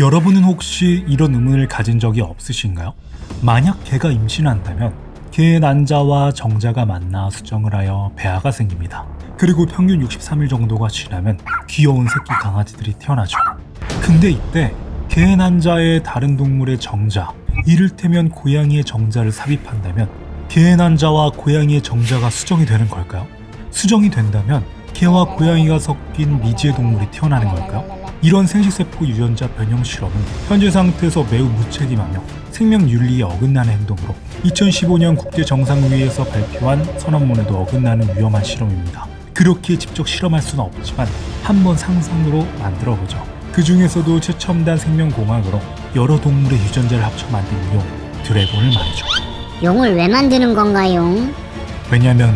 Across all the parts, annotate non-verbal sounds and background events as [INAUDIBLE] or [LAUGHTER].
여러분은 혹시 이런 의문을 가진 적이 없으신가요? 만약 개가 임신한다면 개의 난자와 정자가 만나 수정을 하여 배아가 생깁니다. 그리고 평균 63일 정도가 지나면 귀여운 새끼 강아지들이 태어나죠. 근데 이때 개의 난자에 다른 동물의 정자, 이를테면 고양이의 정자를 삽입한다면 개의 난자와 고양이의 정자가 수정이 되는 걸까요? 수정이 된다면 개와 고양이가 섞인 미지의 동물이 태어나는 걸까요? 이런 생식세포 유전자 변형 실험은 현재 상태에서 매우 무책임하며 생명윤리에 어긋나는 행동으로 2015년 국제정상회의에서 발표한 선언문에도 어긋나는 위험한 실험입니다. 그렇게 직접 실험할 수는 없지만 한번 상상으로 만들어보죠. 그 중에서도 최첨단 생명공학으로 여러 동물의 유전자를 합쳐 만든 용, 드래곤을 말이죠. 용을 왜 만드는 건가요? 왜냐면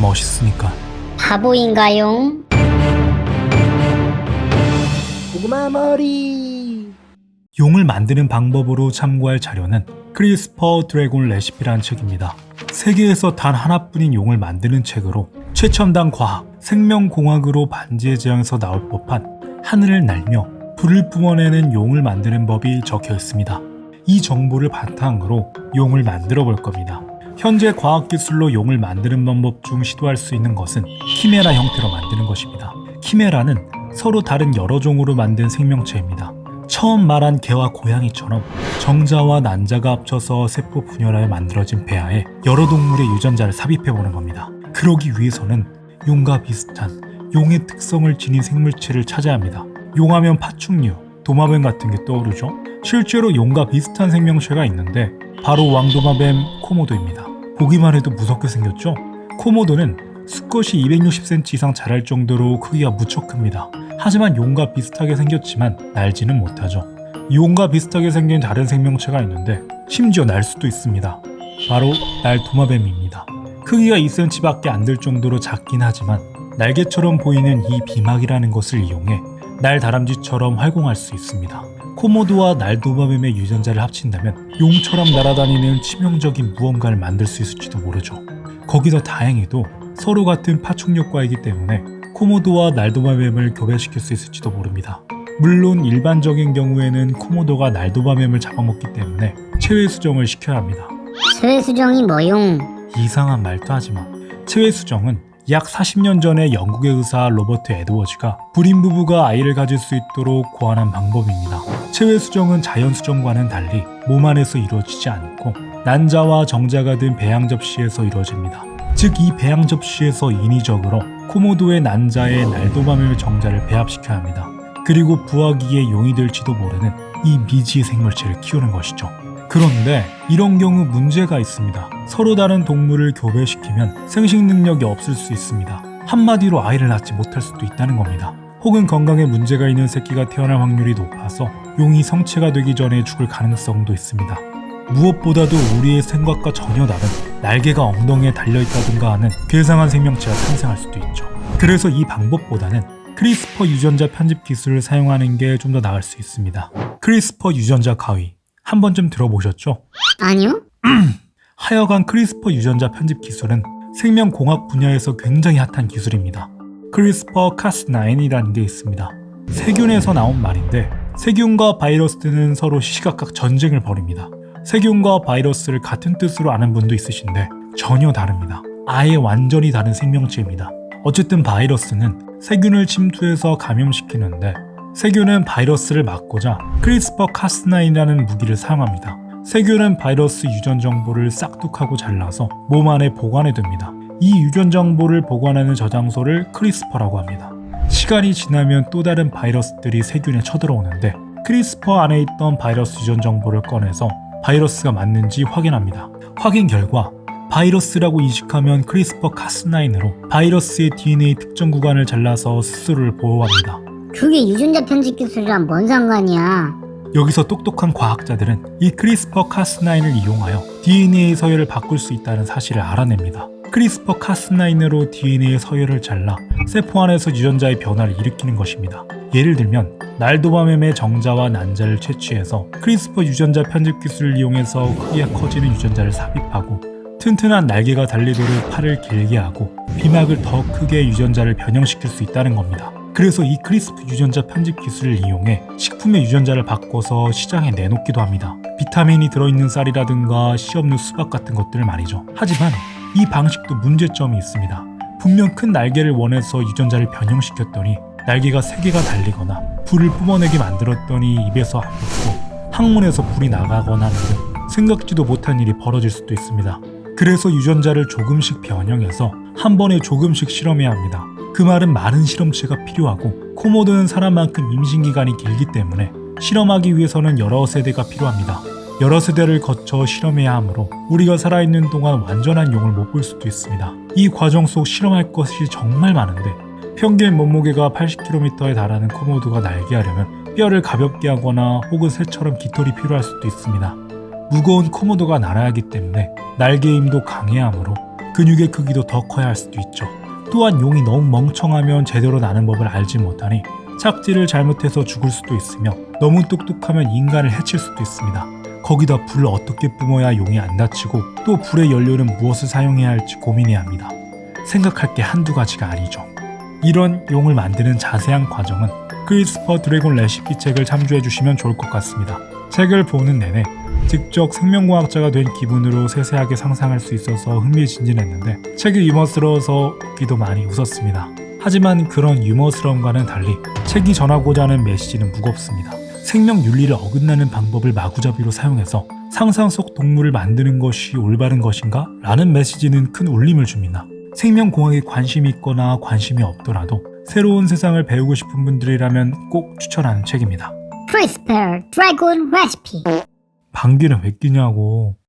멋있으니까. 바보인가요? 고구마 머리 용을 만드는 방법으로 참고할 자료는 크리스퍼 드래곤 레시피라는 책입니다. 세계에서 단 하나뿐인 용을 만드는 책으로 최첨단 과학, 생명공학으로 반지의 제왕에서 나올 법한 하늘을 날며 불을 뿜어내는 용을 만드는 법이 적혀 있습니다. 이 정보를 바탕으로 용을 만들어 볼 겁니다. 현재 과학기술로 용을 만드는 방법 중 시도할 수 있는 것은 키메라 형태로 만드는 것입니다. 키메라는 서로 다른 여러 종으로 만든 생명체입니다. 처음 말한 개와 고양이처럼 정자와 난자가 합쳐서 세포 분열하여 만들어진 배아에 여러 동물의 유전자를 삽입해보는 겁니다. 그러기 위해서는 용과 비슷한 용의 특성을 지닌 생물체를 찾아야 합니다. 용하면 파충류, 도마뱀 같은 게 떠오르죠? 실제로 용과 비슷한 생명체가 있는데 바로 왕도마뱀 코모도입니다. 보기만 해도 무섭게 생겼죠? 코모도는 수컷이 260cm 이상 자랄 정도로 크기가 무척 큽니다. 하지만 용과 비슷하게 생겼지만 날지는 못하죠. 용과 비슷하게 생긴 다른 생명체가 있는데 심지어 날 수도 있습니다. 바로 날 도마뱀입니다. 크기가 2cm밖에 안 될 정도로 작긴 하지만 날개처럼 보이는 이 비막이라는 것을 이용해 날 다람쥐처럼 활공할 수 있습니다. 코모도와 날 도마뱀의 유전자를 합친다면 용처럼 날아다니는 치명적인 무언가를 만들 수 있을지도 모르죠. 거기서 다행히도 서로 같은 파충류과이기 때문에 코모도와 날도마뱀을 교배시킬 수 있을지도 모릅니다. 물론 일반적인 경우에는 코모도가 날도마뱀을 잡아먹기 때문에 체외 수정을 시켜야 합니다. 쇠수정이 뭐용? 이상한 말도 하지 마. 체외 수정은 약 40년 전에 영국의 의사 로버트 에드워즈가 불임 부부가 아이를 가질 수 있도록 고안한 방법입니다. 체외 수정은 자연 수정과는 달리 몸 안에서 이루어지지 않고 난자와 정자가 든 배양 접시에서 이루어집니다. 즉 이 배양 접시에서 인위적으로 코모도의 난자에 날도마뱀의 정자를 배합시켜야 합니다. 그리고 부화기의 용이 될지도 모르는 이 미지 생물체를 키우는 것이죠. 그런데 이런 경우 문제가 있습니다. 서로 다른 동물을 교배시키면 생식 능력이 없을 수 있습니다. 한마디로 아이를 낳지 못할 수도 있다는 겁니다. 혹은 건강에 문제가 있는 새끼가 태어날 확률이 높아서 용이 성체가 되기 전에 죽을 가능성도 있습니다. 무엇보다도 우리의 생각과 전혀 다른 날개가 엉덩이에 달려있다든가 하는 괴상한 생명체가 탄생할 수도 있죠. 그래서 이 방법보다는 크리스퍼 유전자 편집 기술을 사용하는 게 좀 더 나을 수 있습니다. 크리스퍼 유전자 가위 한 번쯤 들어보셨죠? 아니요? [CLEARS THROAT] 하여간 크리스퍼 유전자 편집 기술은 생명공학 분야에서 굉장히 핫한 기술입니다. 크리스퍼 카스9이라는 게 있습니다. 세균에서 나온 말인데 세균과 바이러스는 서로 시시각각 전쟁을 벌입니다. 세균과 바이러스를 같은 뜻으로 아는 분도 있으신데 전혀 다릅니다. 아예 완전히 다른 생명체입니다. 어쨌든 바이러스는 세균을 침투해서 감염시키는데 세균은 바이러스를 막고자 크리스퍼 카스9이라는 무기를 사용합니다. 세균은 바이러스 유전 정보를 싹둑하고 잘라서 몸 안에 보관해 둡니다. 이 유전 정보를 보관하는 저장소를 크리스퍼라고 합니다. 시간이 지나면 또 다른 바이러스들이 세균에 쳐들어오는데 크리스퍼 안에 있던 바이러스 유전 정보를 꺼내서 바이러스가 맞는지 확인합니다. 확인 결과 바이러스라고 인식하면 크리스퍼 카스9으로 바이러스의 DNA 특정 구간을 잘라서 스스로를 보호합니다. 그게 유전자 편집 기술이랑 뭔 상관이야? 여기서 똑똑한 과학자들은 이 크리스퍼 카스9을 이용하여 DNA 서열을 바꿀 수 있다는 사실을 알아냅니다. 크리스퍼 카스9으로 DNA 서열을 잘라 세포 안에서 유전자의 변화를 일으키는 것입니다. 예를 들면 날도마뱀의 정자와 난자를 채취해서 크리스퍼 유전자 편집 기술을 이용해서 크기가 커지는 유전자를 삽입하고 튼튼한 날개가 달리도록 팔을 길게 하고 비막을 더 크게 유전자를 변형시킬 수 있다는 겁니다. 그래서 이 크리스프 유전자 편집 기술을 이용해 식품의 유전자를 바꿔서 시장에 내놓기도 합니다. 비타민이 들어있는 쌀이라든가 씨 없는 수박 같은 것들 말이죠. 하지만 이 방식도 문제점이 있습니다. 분명 큰 날개를 원해서 유전자를 변형시켰더니 날개가 세 개가 달리거나 불을 뿜어내게 만들었더니 입에서 안 붙고 항문에서 불이 나가거나 하는 등 생각지도 못한 일이 벌어질 수도 있습니다. 그래서 유전자를 조금씩 변형해서 한 번에 조금씩 실험해야 합니다. 그 말은 많은 실험체가 필요하고 코모도는 사람만큼 임신 기간이 길기 때문에 실험하기 위해서는 여러 세대가 필요합니다. 여러 세대를 거쳐 실험해야 하므로 우리가 살아있는 동안 완전한 용을 못 볼 수도 있습니다. 이 과정 속 실험할 것이 정말 많은데 평균 몸무게가 80kg에 달하는 코모도가 날개하려면 뼈를 가볍게 하거나 혹은 새처럼 깃털이 필요할 수도 있습니다. 무거운 코모도가 날아야 하기 때문에 날개 힘도 강해야 하므로 근육의 크기도 더 커야 할 수도 있죠. 또한 용이 너무 멍청하면 제대로 나는 법을 알지 못하니 착지를 잘못해서 죽을 수도 있으며 너무 똑똑하면 인간을 해칠 수도 있습니다. 거기다 불을 어떻게 뿜어야 용이 안 다치고 또 불의 연료는 무엇을 사용해야 할지 고민해야 합니다. 생각할 게 한두 가지가 아니죠. 이런 용을 만드는 자세한 과정은 크리스퍼 드래곤 레시피 책을 참조해 주시면 좋을 것 같습니다. 책을 보는 내내 직접 생명공학자가 된 기분으로 세세하게 상상할 수 있어서 흥미진진했는데 책이 유머스러워서 웃기도 많이 웃었습니다. 하지만 그런 유머스러움과는 달리 책이 전하고자 하는 메시지는 무겁습니다. 생명 윤리를 어긋나는 방법을 마구잡이로 사용해서 상상 속 동물을 만드는 것이 올바른 것인가? 라는 메시지는 큰 울림을 줍니다. 생명공학에 관심이 있거나 관심이 없더라도 새로운 세상을 배우고 싶은 분들이라면 꼭 추천하는 책입니다. CRISPR 드래곤 레시피 방귀는 왜 끼냐고.